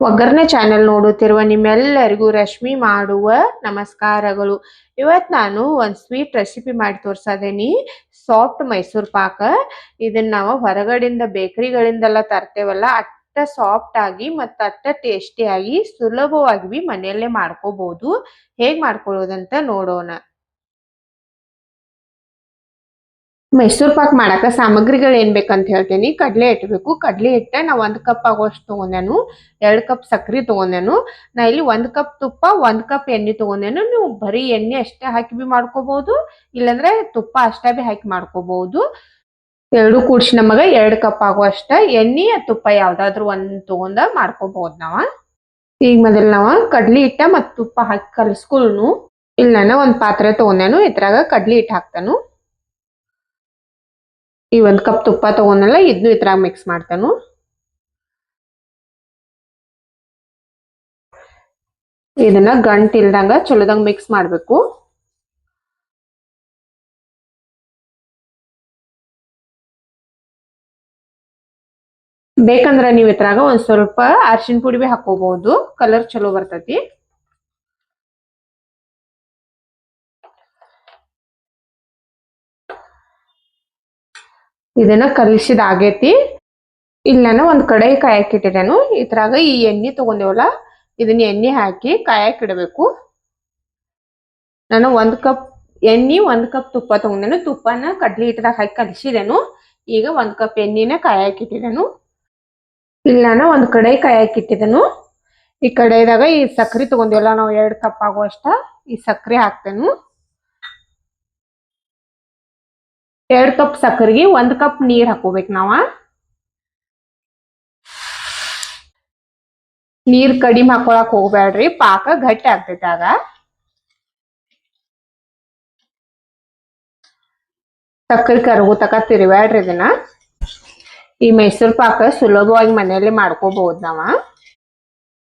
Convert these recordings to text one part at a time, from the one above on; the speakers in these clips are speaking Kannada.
ಒಗ್ಗರಣೆ ಚಾನೆಲ್ ನೋಡುತ್ತಿರುವ ನಿಮ್ಮೆಲ್ಲರಿಗೂ ರಶ್ಮಿ ಮಾಡುವ ನಮಸ್ಕಾರಗಳು. ಇವತ್ತು ನಾನು ಒಂದು ಸ್ವೀಟ್ ರೆಸಿಪಿ ಮಾಡಿ ತೋರಿಸದೇನಿ. ಸಾಫ್ಟ್ ಮೈಸೂರ್ ಪಾಕ. ಇದನ್ನ ನಾವು ಹೊರಗಡೆಯಿಂದ ಬೇಕರಿಗಳಿಂದೆಲ್ಲ ತರ್ತೇವಲ್ಲ, ಅಟ್ಟ ಸಾಫ್ಟ್ ಆಗಿ ಮತ್ತು ಅಟ್ಟ ಟೇಸ್ಟಿ ಆಗಿ ಸುಲಭವಾಗಿ ಮನೆಯಲ್ಲೇ ಮಾಡ್ಕೋಬಹುದು ಹೇಗೆ ಮಾಡ್ಕೊಳ್ಳೋದಂತ ನೋಡೋಣ. ಮೈಸೂರ್ ಪಾಕ್ ಮಾಡಾಕ ಸಾಮಗ್ರಿಗಳು ಏನ್ ಬೇಕಂತ ಹೇಳ್ತೀನಿ. ಕಡ್ಲೆ ಹಿಟ್ಟು ಬೇಕು ಕಡ್ಲೆ ಹಿಟ್ಟ ನಾ ಒಂದ್ ಕಪ್ ಆಗೋಷ್ಟು ತಗೊಂಡೇನು, ಎರಡ್ ಕಪ್ ಸಕ್ರಿ ತಗೊಂಡೇನು, ನಾ ಇಲ್ಲಿ ಒಂದ್ ಕಪ್ ತುಪ್ಪ, ಒಂದ್ ಕಪ್ ಎಣ್ಣೆ ತಗೊಂಡೇನು. ನೀವು ಬರೀ ಎಣ್ಣೆ ಅಷ್ಟೇ ಹಾಕಿ ಬಿ ಮಾಡ್ಕೋಬಹುದು ಇಲ್ಲಾಂದ್ರೆ ತುಪ್ಪ ಅಷ್ಟೇ ಬಿ ಹಾಕಿ ಮಾಡ್ಕೋಬಹುದು ಎರಡು ಕೂಡ್ಸಿ ನಮಗ ಎರಡ್ ಕಪ್ ಆಗುವಷ್ಟ ಎಣ್ಣೆ, ತುಪ್ಪ ಯಾವ್ದಾದ್ರು ಒಂದ್ ತಗೊಂಡ ಮಾಡ್ಕೋಬಹುದು ನಾವ. ಈಗ ಮೊದಲ ನಾವ ಕಡ್ಲಿ ಹಿಟ್ಟ ಮತ್ ತುಪ್ಪ ಹಾಕಿ ಕಲಸ್ಕೊಳ್ನು. ಇಲ್ಲ ನಾನು ಒಂದ್ ಪಾತ್ರೆ ತಗೊಂಡೇನು, ಇದ್ರಾಗ ಕಡ್ಲಿ ಹಿಟ್ಟು ಹಾಕ್ತಾನು. ಈ ಒಂದು ಕಪ್ ತುಪ್ಪ ತಗೊಂಡಲ್ಲ ಇದನ್ನು ಇದ್ರಾಗ ಮಿಕ್ಸ್ ಮಾಡ್ತಾನು. ಇದನ್ನ ಗಂಟ್ ಇಲ್ದಂಗ ಚಲೋದಂಗ ಮಿಕ್ಸ್ ಮಾಡಬೇಕು. ಬೇಕಂದ್ರೆ ನೀವು ಇದ್ರಾಗ ಒಂದ್ ಸ್ವಲ್ಪ ಅರ್ಶಿನ ಪುಡಿ ಬಿ ಹಾಕೋಬಹುದು ಕಲರ್ ಚಲೋ ಬರ್ತೈತಿ. ಇದನ್ನ ಕಲಿಸಿದ ಆಗೇತಿ. ಇಲ್ಲಿ ನಾನು ಒಂದು ಕಡೆ ಕಾಯಕ್ಕಿಟ್ಟಿದ್ದೇನು ಇದ್ರಾಗ ಈ ಎಣ್ಣೆ ತಗೊಂಡೇವಲ್ಲ, ಇದನ್ನ ಎಣ್ಣೆ ಹಾಕಿ ಕಾಯಕ್ಕಿಡಬೇಕು ನಾನು ಒಂದ್ ಕಪ್ ಎಣ್ಣೆ, ಒಂದ್ ಕಪ್ ತುಪ್ಪ ತಗೊಂಡೇನು. ತುಪ್ಪನ ಕಡ್ಲಿ ಹಿಟ್ಟದಾಗ ಹಾಕಿ ಕಲಿಸಿದೇನು. ಈಗ ಒಂದ್ ಕಪ್ ಎಣ್ಣೆನ ಕಾಯಕ್ಕಿಟ್ಟಿದ್ದೇನು ಇಲ್ಲಿ ನಾನು ಒಂದು ಕಡೆ ಕಾಯಕ್ಕಿಟ್ಟಿದ್ದೇನು ಈ ಕಡೆದಾಗ ಈ ಸಕ್ಕರೆ ತಗೊಂಡೇವಲ್ಲ, ನಾವು ಎರಡು ಕಪ್ ಆಗುವಷ್ಟ ಈ ಸಕ್ಕರೆ ಹಾಕ್ತೇನು. ಎರಡ್ ಕಪ್ ಸಕ್ಕರೆಗೆ ಒಂದು ಕಪ್ ನೀರು ಹಾಕೋಬೇಕು ನಾವ. ನೀರ್ ಕಡಿಮೆ ಹಾಕೊಳಕ್ ಹೋಗ್ಬೇಡ್ರಿ ಪಾಕ ಗಟ್ಟಿ ಆಗ್ತೈತಿ ಆಗ. ಸಕ್ಕರೆ ಕರಗು ತಕ ತಿರುವಾಡ್ರಿ ಇದನ್ನ. ಈ ಮೈಸೂರು ಪಾಕ ಸುಲಭವಾಗಿ ಮನೆಯಲ್ಲಿ ಮಾಡ್ಕೋಬಹುದು ನಾವ.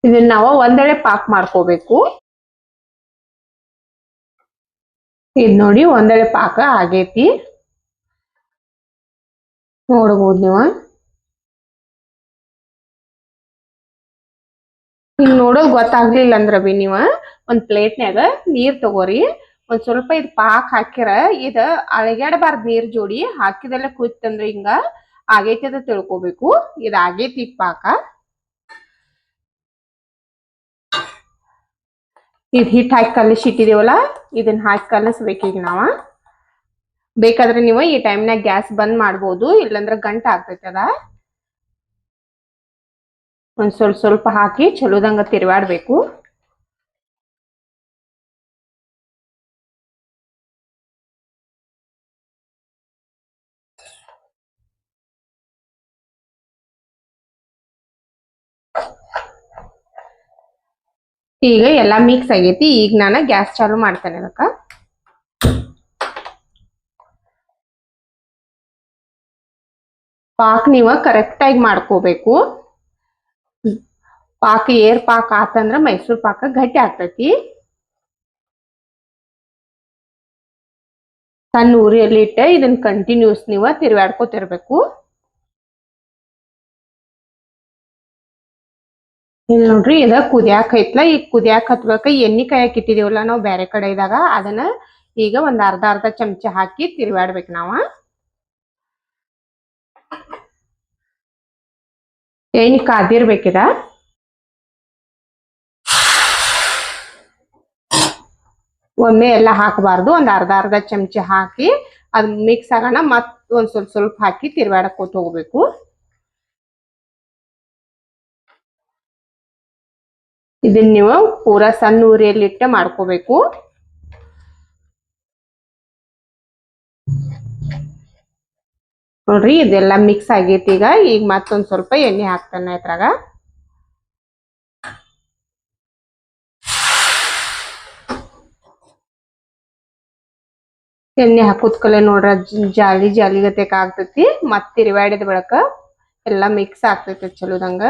ಇದನ್ನ ನಾವ ಒಂದೆಡೆ ಪಾಕ್ ಮಾಡ್ಕೋಬೇಕು. ಇದ್ ನೋಡಿ ಒಂದೆಳೆ ಪಾಕ ಆಗೇತಿ. ನೋಡ್ಬೋದು ನೀವು. ಹಿಂಗ್ ನೋಡೋದು ಗೊತ್ತಾಗ್ಲಿಲ್ಲ ಅಂದ್ರ ಬಿ ನೀವ. ಒಂದ್ ಪ್ಲೇಟ್ನ್ಯಾಗ ನೀರ್ ತಗೋರಿ. ಒಂದ್ ಸ್ವಲ್ಪ ಇದ್ ಪಾಕ್ ಹಾಕಿರ, ಇದ ಅಳಗ್ಯಾಡಬಾರ್ದು ನೀರ್ ಜೋಡಿ ಹಾಕಿದೆಲ್ಲ ಕುಯ್ತಂದ್ರ ಹಿಂಗ ಆಗೈತಿ ಅದ ತಿಳ್ಕೊಬೇಕು. ಇದ ಆಗೈತಿ ಪಾಕ. ಇದ್ ಹಿಟ್ಟು ಹಾಕಿ ಕಲಸಿ ಇಟ್ಟಿದೇವಲ್ಲ ಇದನ್ನ ಹಾಕಿ ಈಗ ನಾವ. ಬೇಕಾದ್ರೆ ನೀವು ಈ ಟೈಮ್ನಾಗ ಗ್ಯಾಸ್ ಬಂದ್ ಮಾಡ್ಬೋದು, ಇಲ್ಲಂದ್ರೆ ಗಂಟ ಆಗ್ತೈತದ ಒಂದ್ ಸ್ವಲ್ಪ ಸ್ವಲ್ಪ ಹಾಕಿ ಚಲೋದಂಗ ತಿರ್ವಾಡ್ಬೇಕು. ಈಗ ಎಲ್ಲಾ ಮಿಕ್ಸ್ ಆಗೈತಿ, ಈಗ ನಾನು ಗ್ಯಾಸ್ ಚಾಲು ಮಾಡ್ತೇನೆ ಅದಕ್ಕ. ಪಾಕ್ ನೀವ ಕರೆಕ್ಟ್ ಆಗಿ ಮಾಡ್ಕೋಬೇಕು. ಪಾಕ ಏರ್ ಪಾಕ್ ಆತಂದ್ರ ಮೈಸೂರ್ ಪಾಕ ಗಟ್ಟಿ ಆಗ್ತೈತಿ. ಸಣ್ಣ ಉರಿಯಲ್ಲಿ ಇಟ್ಟೆ ಇದನ್ನ ಕಂಟಿನ್ಯೂಸ್ ನೀವ ತಿರ್ಗಾಡ್ಕೋತಿರ್ಬೇಕು ಇಲ್ಲಿ ನೋಡ್ರಿ, ಇದ ಕುದಿಯಾಕ ಐತ್ಲ. ಈಗ ಕುದಿಯಾಕ ಹತ್ಬೇಕ ಎಣ್ಣೆ ಕಾಯಕ್ ಇಟ್ಟಿದೀವಲ್ಲ ನಾವು ಬೇರೆ ಕಡೆ ಇದಾಗ ಅದನ್ನ ಈಗ ಒಂದ್ ಅರ್ಧ ಅರ್ಧ ಚಮಚ ಹಾಕಿ ತಿರ್ಗಾಡ್ಬೇಕು ನಾವ. ಎಣ್ಣೆ ಕಾದಿರ್ಬೇಕಿದ ಒಮ್ಮೆ ಎಲ್ಲ ಹಾಕಬಾರ್ದು, ಒಂದು ಅರ್ಧ ಅರ್ಧ ಚಮಚ ಹಾಕಿ ಅದು ಮಿಕ್ಸ್ ಆಗೋಣ ಮತ್ ಒಂದ ಸ್ವಲ್ಪ ಸ್ವಲ್ಪ ಹಾಕಿ ತಿರ್ಗಾಡಕೋತ ಹೋಗ್ಬೇಕು. ಇದನ್ನ ನೀವು ಪೂರಾ ಸಣ್ಣ ಉರಿಯಲ್ಲಿ ಇಟ್ಟ ಮಾಡ್ಕೋಬೇಕು. ನೋಡ್ರಿ, ಇದೆಲ್ಲ ಮಿಕ್ಸ್ ಆಗೈತಿ ಈಗ. ಈಗ ಮತ್ತೊಂದು ಸ್ವಲ್ಪ ಎಣ್ಣೆ ಹಾಕ್ತಾನೆ ಇದ್ರಾಗ. ಎಣ್ಣೆ ಹಾಕೋದ್ಕಲೆ ನೋಡ್ರ, ಜಾಲಿ ಜಾಲಿ ಗತೆಕ ಆಗ್ತೈತಿ. ಮತ್ತೆ ತಿರುವಾಡಿದ ಬಳಕ ಎಲ್ಲ ಮಿಕ್ಸ್ ಆಗ್ತೈತಿ ಚಲೋದಂಗ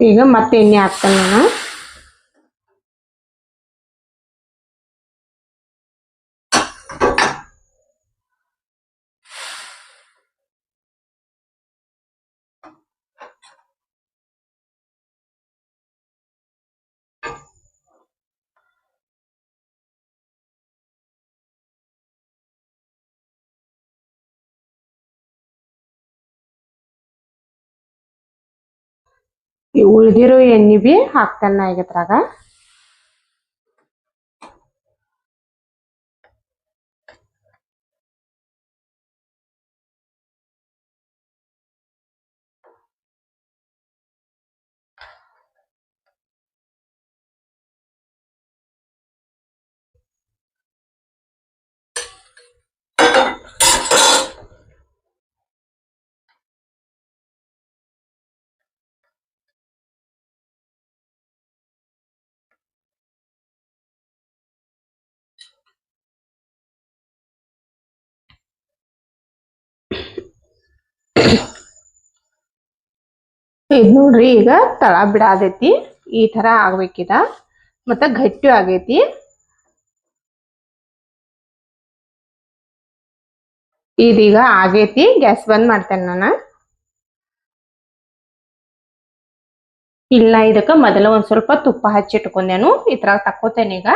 ಈಗ ಮತ್ತೆ ಎಣ್ಣೆ ಹಾಕ್ತಾನೆ ನಾನು. ಈ ಉಳ್ದಿರೋ ಎಣ್ಣೆ ಬಿ ಈಗ ಆಗತ್ರಾಗ ಇದ್ ನೋಡ್ರಿ ಈಗ ತಳ ಬಿಡಾದೈತಿ ಈ ತರ ಆಗ್ಬೇಕಿದ. ಮತ್ತ ಗಟ್ಟಿ ಆಗೈತಿ. ಇದೀಗ ಆಗೈತಿ. ಗ್ಯಾಸ್ ಬಂದ್ ಮಾಡ್ತೇನೆ ನಾನು. ಇಲ್ಲ ಇದಕ್ಕೆ ಮೊದಲ ಒಂದು ಸ್ವಲ್ಪ ತುಪ್ಪ ಹಚ್ಚಿ ಈ ಥರ ತಕ್ಕೋತೇನೆ ಈಗ.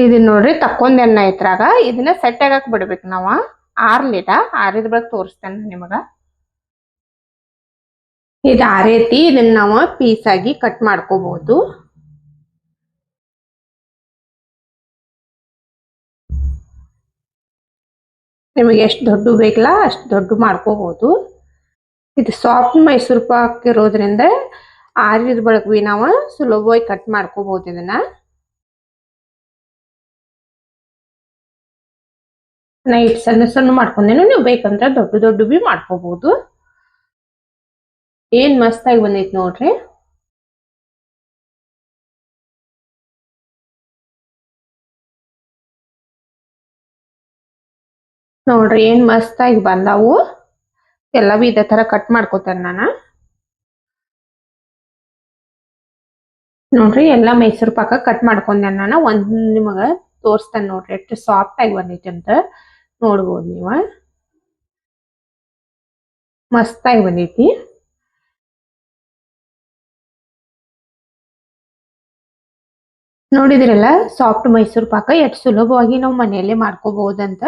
ಇದನ್ನ ನೋಡ್ರಿ ತಕ್ಕೊಂದ್ ಎಣ್ಣೆ ಐತ್ರಾಗ ಇದನ್ನ ಸೆಟ್ ಆಗಕ್ ಬಿಡ್ಬೇಕು ನಾವ. ಆರ್ಲಿಟ ಆರಿದ ಬಗ್ಗೆ ತೋರಿಸ್ತೇನೆ ನಿಮಗ. ಇದು ಆರೈತಿ ಇದನ್ನ ನಾವು ಪೀಸ್ ಆಗಿ ಕಟ್ ಮಾಡ್ಕೋಬಹುದು ನಿಮಗೆ ಎಷ್ಟು ದೊಡ್ಡ ಬೇಕಲ್ಲ ಅಷ್ಟು ದೊಡ್ಡ ಮಾಡ್ಕೋಬಹುದು ಇದು ಸಾಫ್ಟ್ ಮೈಸೂರು ಪಾಕ್ ಇರೋದ್ರಿಂದ ಆರಿದ ಬಳಕ ಬಿ ನಾವು ಸುಲಭವಾಗಿ ಕಟ್ ಮಾಡ್ಕೋಬಹುದು ಇದನ್ನ. ನಾ ಇಟ್ ಸಣ್ಣ ಸಣ್ಣ ಮಾಡ್ಕೊಂಡೇನು. ನೀವು ಬೇಕಂದ್ರೆ ದೊಡ್ಡ ದೊಡ್ಡ ಬಿ ಮಾಡ್ಕೋಬಹುದು ಏನ್ ಮಸ್ತಾಗಿ ಬಂದೈತಿ ನೋಡ್ರಿ. ನೋಡ್ರಿ ಏನ್ ಮಸ್ತಾಗಿ ಬಂದಾವು. ಎಲ್ಲ ಬಿ ಇದೇ ತರ ಕಟ್ ಮಾಡ್ಕೋತೇನೆ ನಾನು. ನೋಡ್ರಿ ಎಲ್ಲ ಮೈಸೂರು ಪಾಕ ಕಟ್ ಮಾಡ್ಕೊಂಡೆ ನಾನು. ಒಂದ್ ನಿಮಗ ತೋರಿಸ್ತೇನೆ ನೋಡ್ರಿ. ಎಷ್ಟು ಸಾಫ್ಟ್ ಆಗಿ ಬಂದೈತಿ ಅಂತ. ನೋಡ್ಬೋದು ನೀವು ಮಸ್ತಾಗಿ ಬಂದೈತಿ. ನೋಡಿದ್ರಲ್ಲ ಸಾಫ್ಟ್ ಮೈಸೂರು ಪಾಕ ಎಷ್ಟು ಸುಲಭವಾಗಿ ನಾವು ಮನೆಯಲ್ಲೇ ಮಾಡ್ಕೋಬಹುದಂತ?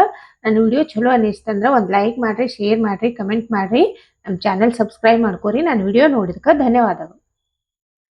ನನ್ನ ವಿಡಿಯೋ ಚಲೋ ಅನಿಸ್ತಂದ್ರೆ ಒಂದು ಲೈಕ್ ಮಾಡ್ರಿ ಶೇರ್ ಮಾಡ್ರಿ ಕಮೆಂಟ್ ಮಾಡ್ರಿ. ನಮ್ಮ ಚಾನೆಲ್ ಸಬ್ಸ್ಕ್ರೈಬ್ ಮಾಡ್ಕೊರಿ ನನ್ನ ವಿಡಿಯೋ ನೋಡಿದಕ್ಕೆ ಧನ್ಯವಾದಗಳು.